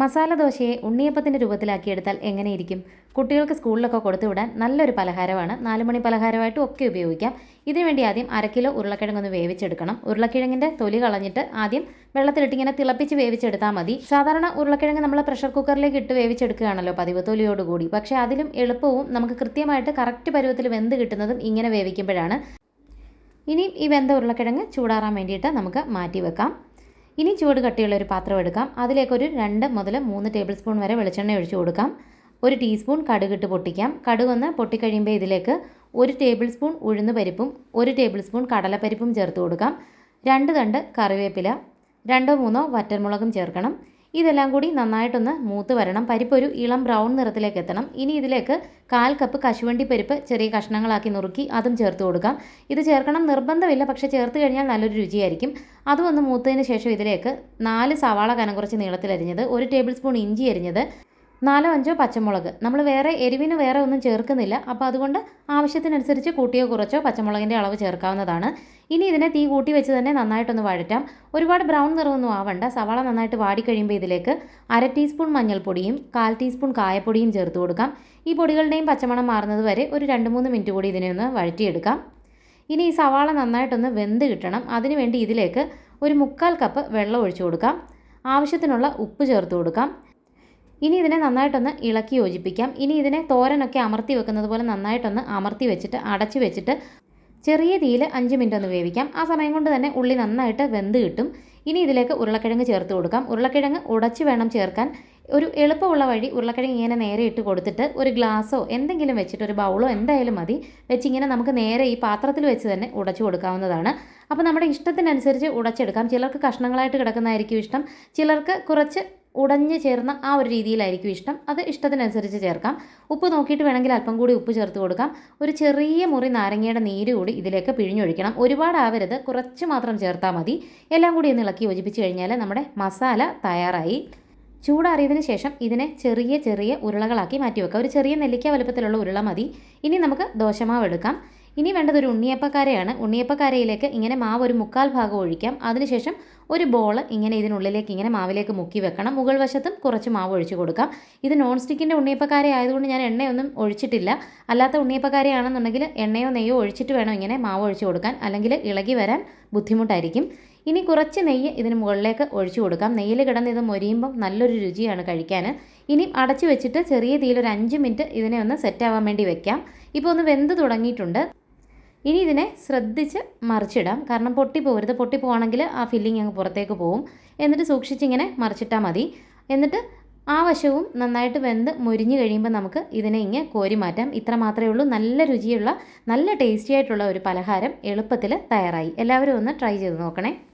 മസാല ദോശയെ ഉണ്ണിയപ്പത്തിന്റെ രൂപത്തിലാക്കിയെടുത്താൽ എങ്ങനെയിരിക്കും? കുട്ടികൾക്ക് സ്കൂളിലൊക്കെ കൊടുത്തുവിടാൻ നല്ലൊരു പലഹാരമാണ്. നാലുമണി പലഹാരമായിട്ടും ഒക്കെ ഉപയോഗിക്കാം. ഇതിനുവേണ്ടി ആദ്യം അര കിലോ ഉരുളക്കിഴങ്ങൊന്ന് വേവിച്ചെടുക്കണം. ഉരുളക്കിഴങ്ങിന്റെ തൊലി കളഞ്ഞിട്ട് ആദ്യം വെള്ളത്തിലിട്ട് ഇങ്ങനെ തിളപ്പിച്ച് വേവിച്ചെടുത്താൽ മതി. സാധാരണ ഉരുളക്കിഴങ്ങ് നമ്മൾ പ്രഷർ കുക്കറിലേക്ക് ഇട്ട് വേവിച്ചെടുക്കുകയാണല്ലോ പതിവ് തൊലിയോടുകൂടി. പക്ഷേ അതിലും എളുപ്പവും നമുക്ക് കൃത്യമായിട്ട് കറക്റ്റ് പരുവത്തിൽ വെന്ത് കിട്ടുന്നതും ഇങ്ങനെ വേവിക്കുമ്പോഴാണ്. ഇനിയും ഈ വെന്ത ഉരുളക്കിഴങ്ങ് ചൂടാറാൻ വേണ്ടിയിട്ട് നമുക്ക് മാറ്റി വെക്കാം. ഇനി ചൂട് കട്ടിയുള്ള ഒരു പാത്രം എടുക്കാം. അതിലേക്ക് ഒരു രണ്ട് മുതൽ മൂന്ന് ടേബിൾ സ്പൂൺ വരെ വെളിച്ചെണ്ണ ഒഴിച്ചു കൊടുക്കാം. ഒരു ടീസ്പൂൺ കടുകിട്ട് പൊട്ടിക്കാം. കടുകൊന്ന് പൊട്ടിക്കഴിയുമ്പോൾ ഇതിലേക്ക് ഒരു ടേബിൾ സ്പൂൺ ഉഴുന്ന് പരിപ്പും ഒരു ടേബിൾ സ്പൂൺ കടലപ്പരിപ്പും ചേർത്ത് കൊടുക്കാം. രണ്ട് തണ്ട് കറിവേപ്പില രണ്ടോ മൂന്നോ വറ്റൽമുളകും ചേർക്കണം. ഇതെല്ലാം കൂടി നന്നായിട്ടൊന്ന് മൂത്ത് വരണം. പരിപ്പ് ഒരു ഇളം ബ്രൗൺ നിറത്തിലേക്ക് എത്തണം. ഇനി ഇതിലേക്ക് കാൽ കപ്പ് കശുവണ്ടി പരിപ്പ് ചെറിയ കഷ്ണങ്ങളാക്കി നുറുക്കി അതും ചേർത്ത് കൊടുക്കാം. ഇത് ചേർക്കണം നിർബന്ധമില്ല പക്ഷേ ചേർത്ത് കഴിഞ്ഞാൽ നല്ലൊരു രുചിയായിരിക്കും. അതും ഒന്ന് മൂത്തതിന് ശേഷം ഇതിലേക്ക് നാല് സവാള കനം കുറച്ച് നീളത്തിൽ അരിഞ്ഞത് ഒരു ടേബിൾ സ്പൂൺ ഇഞ്ചി അരിഞ്ഞത് നാലോ അഞ്ചോ പച്ചമുളക്. നമ്മൾ വേറെ എരിവിന് വേറെ ഒന്നും ചേർക്കുന്നില്ല. അപ്പോൾ അതുകൊണ്ട് ആവശ്യത്തിനനുസരിച്ച് കൂട്ടിയോ കുറച്ചോ പച്ചമുളകിന്റെ അളവ് ചേർക്കാവുന്നതാണ്. ഇനി ഇതിനെ തീ കൂട്ടി വെച്ച് തന്നെ നന്നായിട്ടൊന്ന് വഴറ്റാം. ഒരുപാട് ബ്രൗൺ നിറമൊന്നും ആവണ്ട. സവാള നന്നായിട്ട് വാടിക്കഴിയുമ്പോൾ ഇതിലേക്ക് അര ടീസ്പൂൺ മഞ്ഞൾപ്പൊടിയും കാൽ ടീസ്പൂൺ കായപ്പൊടിയും ചേർത്ത് കൊടുക്കാം. ഈ പൊടികളുടെയും പച്ചമണം മാറുന്നത് വരെ ഒരു രണ്ട് മൂന്ന് മിനിറ്റ് കൂടി ഇതിനെ ഒന്ന് വഴറ്റിയെടുക്കാം. ഇനി ഈ സവാള നന്നായിട്ടൊന്ന് വെന്ത് കിട്ടണം. അതിനുവേണ്ടി ഇതിലേക്ക് ഒരു മുക്കാൽ കപ്പ് വെള്ളം ഒഴിച്ചു കൊടുക്കാം. ആവശ്യത്തിനുള്ള ഉപ്പ് ചേർത്ത് കൊടുക്കാം. ഇനി ഇതിനെ നന്നായിട്ടൊന്ന് ഇളക്കി യോജിപ്പിക്കാം. ഇനി ഇതിനെ തോരനൊക്കെ അമർത്തി വെക്കുന്നത് പോലെ നന്നായിട്ടൊന്ന് അമർത്തി വെച്ചിട്ട് അടച്ചു വെച്ചിട്ട് ചെറിയ തീയിൽ അഞ്ച് മിനിറ്റ് ഒന്ന് വേവിക്കാം. ആ സമയം കൊണ്ട് തന്നെ ഉള്ളി നന്നായിട്ട് വെന്ത് കിട്ടും. ഇനി ഇതിലേക്ക് ഉരുളക്കിഴങ്ങ് ചേർത്ത് കൊടുക്കാം. ഉരുളക്കിഴങ്ങ് ഉടച്ച് വേണം ചേർക്കാൻ. ഒരു എളുപ്പമുള്ള വഴി ഉരുളക്കിഴങ്ങ് ഇങ്ങനെ നേരെ ഇട്ട് കൊടുത്തിട്ട് ഒരു ഗ്ലാസ്സോ എന്തെങ്കിലും വെച്ചിട്ട് ഒരു ബൗളോ എന്തായാലും മതി. വെച്ചിങ്ങനെ നമുക്ക് നേരെ ഈ പാത്രത്തിൽ വെച്ച് തന്നെ ഉടച്ചു കൊടുക്കാവുന്നതാണ്. അപ്പോൾ നമ്മുടെ ഇഷ്ടത്തിനനുസരിച്ച് ഉടച്ചെടുക്കാം. ചിലർക്ക് കഷ്ണങ്ങളായിട്ട് കിടക്കുന്നതായിരിക്കും ഇഷ്ടം. ചിലർക്ക് കുറച്ച് ഉടഞ്ഞ് ചേർന്ന ആ ഒരു രീതിയിലായിരിക്കും ഇഷ്ടം. അത് ഇഷ്ടത്തിനനുസരിച്ച് ചേർക്കാം. ഉപ്പ് നോക്കിയിട്ട് വേണമെങ്കിൽ അല്പം കൂടി ഉപ്പ് ചേർത്ത് കൊടുക്കാം. ഒരു ചെറിയ മുറി നാരങ്ങയുടെ നീര് കൂടി ഇതിലേക്ക് പിഴിഞ്ഞൊഴിക്കണം. ഒരുപാട് ആവരുത് കുറച്ച് മാത്രം ചേർത്താൽ മതി. എല്ലാം കൂടി ഒന്ന് ഇളക്കി യോജിപ്പിച്ച് കഴിഞ്ഞാൽ നമ്മുടെ മസാല തയ്യാറായി. ചൂടാറിയതിന് ശേഷം ഇതിനെ ചെറിയ ചെറിയ ഉരുളകളാക്കി മാറ്റി വെക്കാം ഒരു ചെറിയ നെല്ലിക്ക വലുപ്പത്തിലുള്ള ഉരുള മതി. ഇനി നമുക്ക് ദോശമാവ് എടുക്കാം. ഇനി വേണ്ടത് ഒരു ഉണ്ണിയപ്പക്കാരയാണ്. ഉണ്ണിയപ്പക്കാരയിലേക്ക് ഇങ്ങനെ മാവ് ഒരു മുക്കാൽ ഭാഗം ഒഴിക്കാം. അതിനുശേഷം ഒരു ബോൾ ഇങ്ങനെ ഇതിനുള്ളിലേക്ക് ഇങ്ങനെ മാവിലേക്ക് മുക്കി വെക്കണം. മുകൾ വശത്തും കുറച്ച് മാവ് ഒഴിച്ചു കൊടുക്കാം. ഇത് നോൺ സ്റ്റിക്കിന്റെ ഉണ്ണിയപ്പക്കാര ആയതുകൊണ്ട് ഞാൻ എണ്ണയൊന്നും ഒഴിച്ചിട്ടില്ല. അല്ലാത്ത ഉണ്ണിയപ്പക്കാരയാണെന്നുണ്ടെങ്കിൽ എണ്ണയോ നെയ്യോ ഒഴിച്ചിട്ട് വേണം ഇങ്ങനെ മാവ് ഒഴിച്ചു കൊടുക്കാൻ. അല്ലെങ്കിൽ ഇളകി വരാൻ ബുദ്ധിമുട്ടായിരിക്കും. ഇനി കുറച്ച് നെയ്യ് ഇതിന് മുകളിലേക്ക് ഒഴിച്ചു കൊടുക്കാം. നെയ്യിൽ കിടന്ന് ഇത് മൊരിയുമ്പം നല്ലൊരു രുചിയാണ് കഴിക്കാൻ ഇനി അടച്ചു വെച്ചിട്ട് ചെറിയ തീയിൽ ഒരു അഞ്ച് മിനിറ്റ് ഇതിനെ ഒന്ന് സെറ്റ് ആവാൻ വേണ്ടി വെക്കാം. ഇപ്പോൾ ഒന്ന് വെന്ത് തുടങ്ങിയിട്ടുണ്ട്. ഇനി ഇതിനെ ശ്രദ്ധിച്ച് മറിച്ചിടാം. കാരണം പൊട്ടി പോകരുത് പൊട്ടി പോവാണെങ്കിൽ ആ ഫില്ലിങ് അങ്ങ് പുറത്തേക്ക് പോകും എന്നിട്ട് സൂക്ഷിച്ചിങ്ങനെ മറിച്ചിട്ടാൽ മതി. എന്നിട്ട് ആ വശവും നന്നായിട്ട് വെന്ത് മുരിഞ്ഞ് കഴിയുമ്പോൾ നമുക്ക് ഇതിനെ ഇങ്ങനെ കോരി മാറ്റാം. ഇത്ര മാത്രമേ ഉള്ളൂ. നല്ല രുചിയുള്ള നല്ല ടേസ്റ്റി ആയിട്ടുള്ള ഒരു പലഹാരം എളുപ്പത്തിൽ തയ്യാറായി. എല്ലാവരും ഒന്ന് ട്രൈ ചെയ്ത് നോക്കണേ.